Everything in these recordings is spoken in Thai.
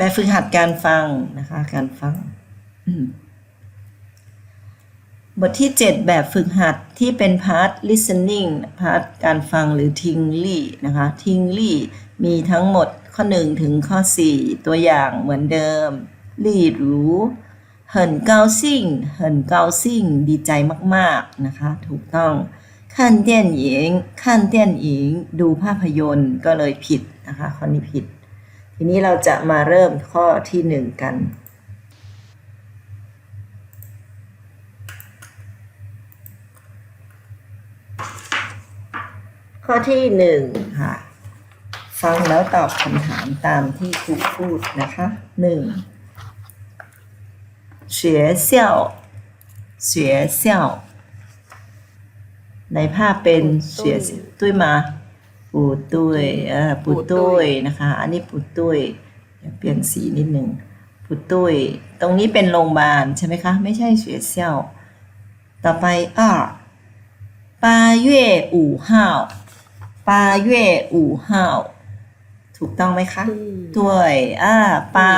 แบบฝึกหัดการฟังนะคะ การฟัง บทที่ 7 แบบฝึกหัดที่เป็นพาร์ท listening พาร์ทการฟังหรือ tingly นะคะ tingly มีทั้งหมดข้อ 1 ถึงข้อ 4 ตัวอย่างเหมือนเดิมลี่รู้เหินเกาซิ่งเหินเกาซิ่งดีใจมากๆนะคะ ถูกต้องขั้นเต้นหญิงขั้นเต้นหญิงดูภาพยนตร์ก็เลยผิดนะคะข้อนี้ผิด ทีนี้เราจะมาเริ่มข้อที่หนึ่งกัน ข้อที่หนึ่งค่ะ ฟังแล้วตอบคำถามตามที่ครูพูดนะคะหนึ่ง学校学校ในภาพเป็นเสียตุ้ยม ปูตุ้ยอ่าปูตุ้ยนะคะ อันนี้ปูตุ้ยเปลี่ยนสีนิดหนึ่งปูตุ้ยตรงนี้เป็นโรงพยาบาลใช่ไหมคะ ไม่ใช่เสียเซี่ยวต่อไปอ่าปาเย่อู่ห้าวปาเย่อู่ห้าวถูกต้องไหมคะตุ้ยอ่าปา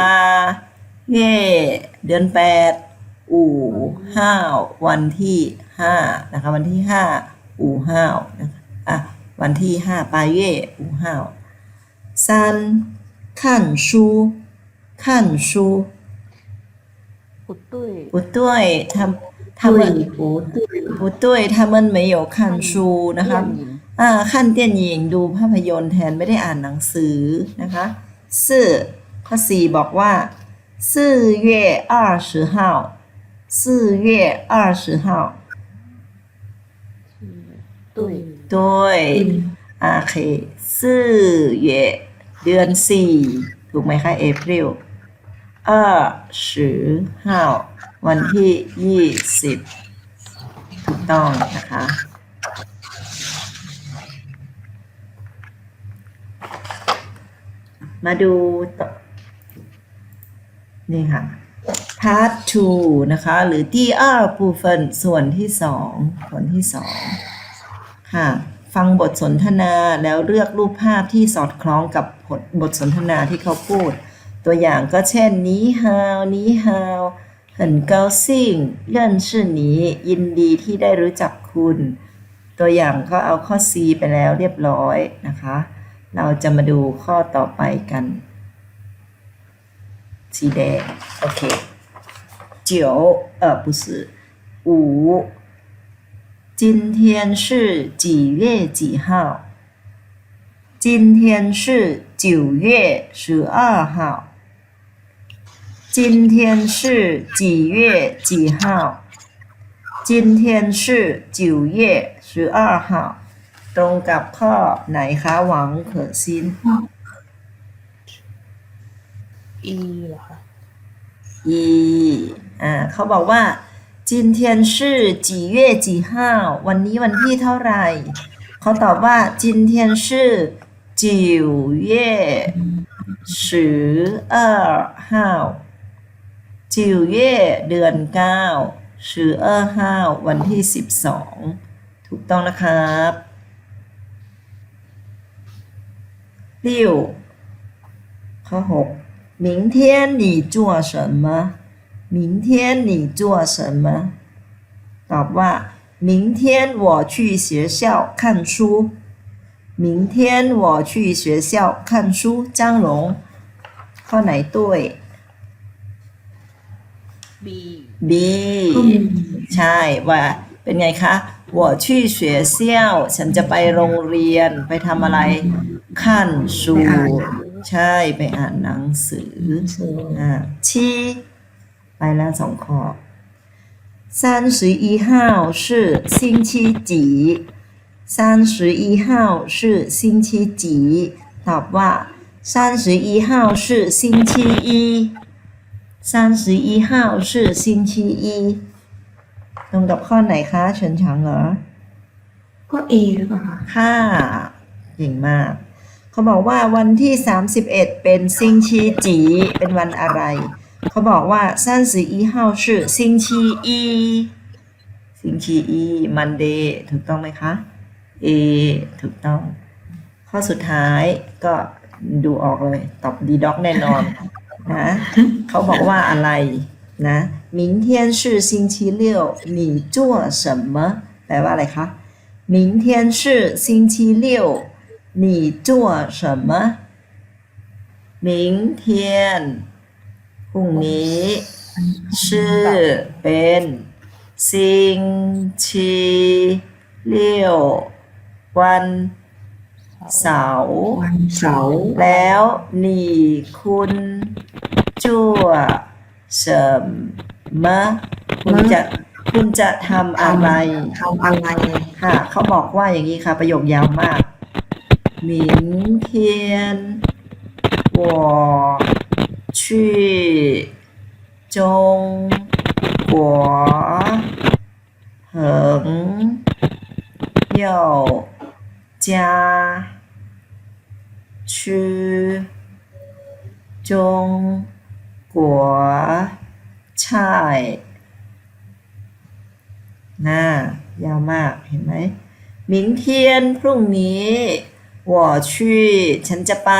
เย่เดือนแปดอู่ห้าววันที่ห้านะคะ วันที่ห้าอู่ห้าวนะคะอะ วันที่ห้าปาเย่อู่ห้าว三看书看书不对，不对他他们对不对？不对他们没有看书นะคะ 电影 อ่าขั้นเตียนหญิงดูภาพยนตร์แทนไม่ได้อ่านหนังสือนะคะสื่อข้อสี่บอกว่า四月二十号四月二十号对 ด้วยโอเคซื่อเยเดือนสี่ถูกไหมคะเอพริลอ้วันที่ยี่สิบถูกต้องนะคะมาดูนี่ค่ะ part 2นะคะ หรือที่อ้าปูเฟนส่วนที่สองส่วนที่สอง ค่ะ ฟังบทสนทนาแล้วเลือกรูปภาพที่สอดคล้องกับบทสนทนาที่เขาพูด ตัวอย่างก็เช่นนี้ฮาวนี้ฮาว很高兴认识你ยินดีที่ได้รู้จักคุณ ตัวอย่างก็เอาข้อ C ไปแล้วเรียบร้อยนะคะ เราจะมาดูข้อต่อไปกันสีแดงโอเคเจ๋อเ九呃不是五今天是几月几号今天是九月十二号今天是几月几号今天是九月十二号ตรงกับข้อไหนคะหวังเขอซิน 一了哈， อีอ่าเขาบอกว่า จินเทียนชื่อจีเย่จีห้าวันนี้วันที่เท่าไหร่ เขาตอบว่าจินเทียนชื่อจิวเย่สิบเอ็ดห้าจิวเย่เดือนเก้าสิบเอ็ดห้าวันที่สิบสองถูกต้องนะครับลิ้ว ข้อหก明天你做什么 明天你做什么ตอบว่า明天我去学校看书明天我去学校看书张荣ข้อไหนด้วย B B ใช่ว่าเป็นไงคะ我去学校ฉันจะไปโรงเรียนไปทำอะไรขั้นสูใช่ไปอ่านหนังสือ อ่าชี้ ไปแล้วสองข้อ三十一号是星期几三十一号是星期几ตอบว่า三十一号是星期一三十一号是星期一ตรงกับข้อไหนคะเฉินฉางเหรอ ก็ A หรือเปล่าคะ ค่ะเก่งมาก เขาบอกว่าวันที่ 31 เป็นซิงชีจีเป็นวันอะไร เขาบอกว่า三十一号是星期一星期一 Monday ถูกต้องไหมคะ A ถูกต้อง ข้อสุดท้ายก็ดูออกเลย ตอบดีด็อกแน่นอน นะเขาบอกว่าอะไรนะ明天是星期六你做什么แปลว่าอะไรคะ明天是星期六你做什么明天 พรุ่งนี้ ชื่อเป็นซิงชีเลี่ยววันเสาร์เสาร์แล้วนี่คุณจั่วเสริมมะคุณจะคุณจะทำอะไรทำอะไรค่ะ เขาบอกว่าอย่างนี้ค่ะ ประโยคยาวมากหมิงเทีย我去中国衡佑家去中国菜น่ายาวมากเห็นไหม明天พรุ่งนี้我去ฉันจะไป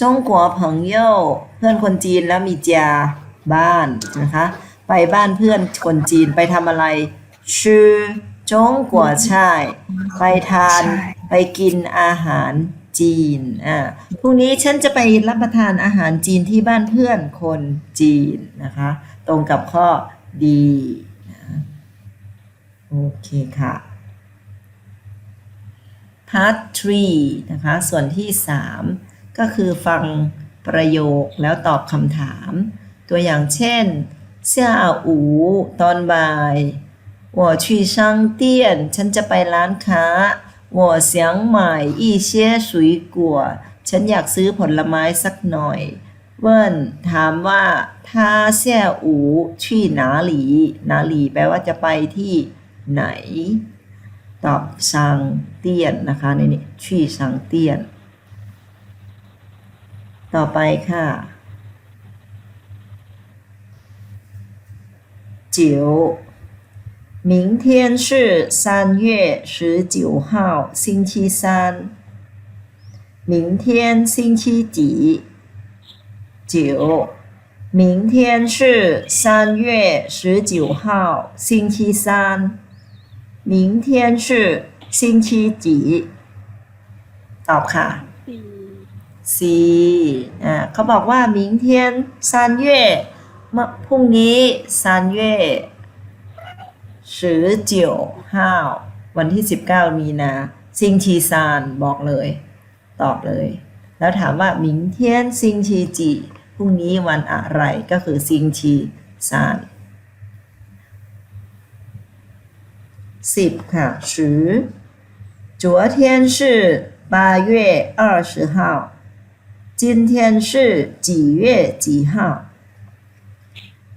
จงกัวเพิงเย่เพื่อนคนจีนแล้วมีจาบ้านนะคะ ไปบ้านเพื่อนคนจีนไปทำอะไร ชื่อจงกัวช่ายไปทานไปกินอาหารจีน อ่า พรุ่งนี้ฉันจะไปรับประทานอาหารจีนที่บ้านเพื่อนคนจีนนะคะ ตรงกับข้อดีนะโอเคค่ะ part 3นะคะ ส่วนที่ 3 ก็คือฟังประโยคแล้วตอบคำถาม ตัวอย่างเช่น下午ตอนบ่าย我去商店ฉันจะไปร้านค้า我想买一些水果ฉันอยากซื้อผลไม้สักหน่อยเวินถามว่า他下午去哪里哪里แปลว่าจะไปที่ไหน ตอบซังเตียนนะคะในนี้ชี่ซังเตียน ต่อไปค่ะ 九，明天是三月十九号，星期三。明天星期几？九，明天是三月十九号，星期三。明天是星期几ตอบค่ะ สี่ สี่อ่าเขาบอกว่า明天三月เมื่อพรุ่งนี้三月十九号วันที่ 19 มีนาซิงชีซานบอกเลย ตอบเลย แล้วถามว่า明天星期几พรุ่งนี้วันอะไรก็คือซิงชีซาน สิบค่ะ十昨天是八月二十号 今天是几月几号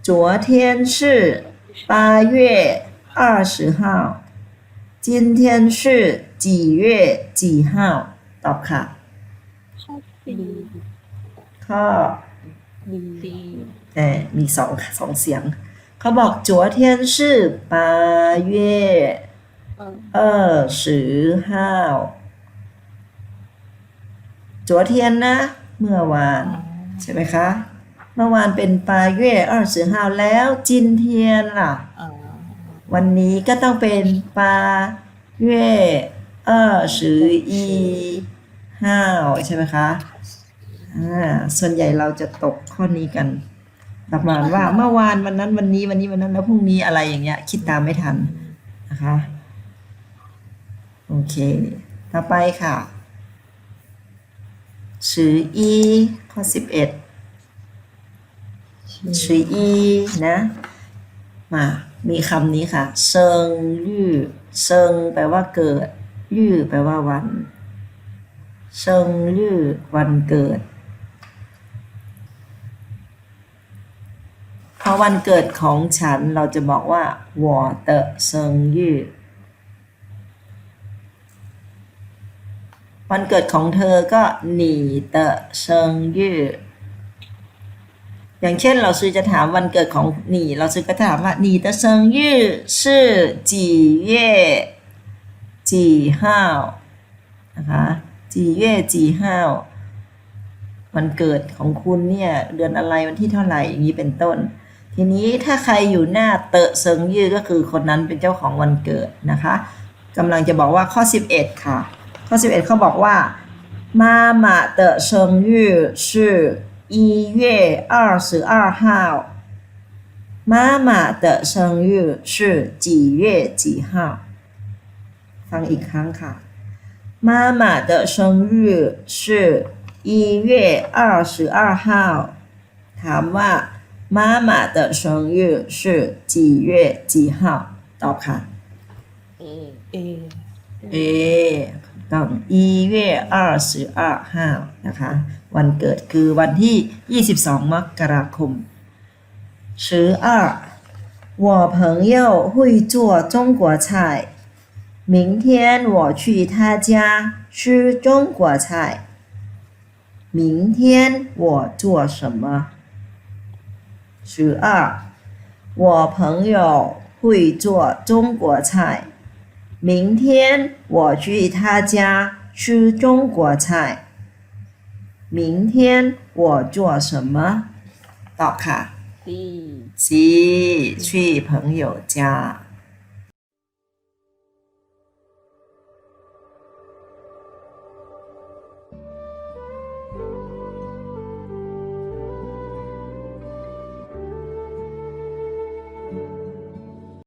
昨天是八月二十号今天是几月几号ตอบค่ะ ข้อสี่ ข้อ สี่ เออมีสองสองเสียง เขาบอก昨天是八月 เออ 二十号昨天นะ เมื่อวาน ใช่ไหมคะ เมื่อวานเป็นปลาเย่อ้อเสือห้าวแล้ว จินเทียนล่ะวันนี้ก็ต้องเป็นปลาเย่อ้อสืออีห้าวใช่ไหมคะส่วนใหญ่เราจะตกข้อนี้กันประมาณว่าเมื่อวานวันนั้นวันนี้วันนี้วันนั้นแล้วพรุ่งนี้อะไรอย่างเงี้ย คิดตามไม่ทันนะคะ โอเค ต่อไปค่ะ 十一ข้อสิบเอ็ด十一นะ มา มีคำนี้ค่ะเซิงยู่เซิงแปลว่าเกิด ยู่แปลว่าวันเซิงยู่วันเกิด พอวันเกิดของฉันเราจะบอกว่า我的生日 วันเกิดของเธอก็หนีเตอเซิงยื่ออย่างเช่นเราซื้อจะถามวันเกิดของหนีเราซื้อก็ถามว่าหนีเตอเซิงยื่อชื่อจีเย่จีห้าวนะคะจีเย่จีห้าววันเกิดของคุณเนี่ยเดือนอะไรวันที่เท่าไหร่อย่างนี้เป็นต้น ทีนี้ถ้าใครอยู่หน้าเตอเซิงยื่อก็คือคนนั้นเป็นเจ้าของวันเกิดนะคะกำลังจะบอกว่าข้อ 11 ค่ะ ข้อ 11เขาบอกว่า妈妈的生日是一月二十二号妈妈的生日是几月几号ฟังอีกครั้งค่ะ妈妈的生日是一月二十二号ถามว่า妈妈的生日是几月几号ตอบค่ะ เอ เอ เอ ต้อง一月二十二号นะคะ วันเกิดคือวันที่ 22 มกราคม十二我朋友会做中国菜明天我去他家吃中国菜明天我做什么十二我朋友会做中国菜 明天我去他家吃中国菜。明天我做什么？ตอบค่ะ ซี C 去朋友家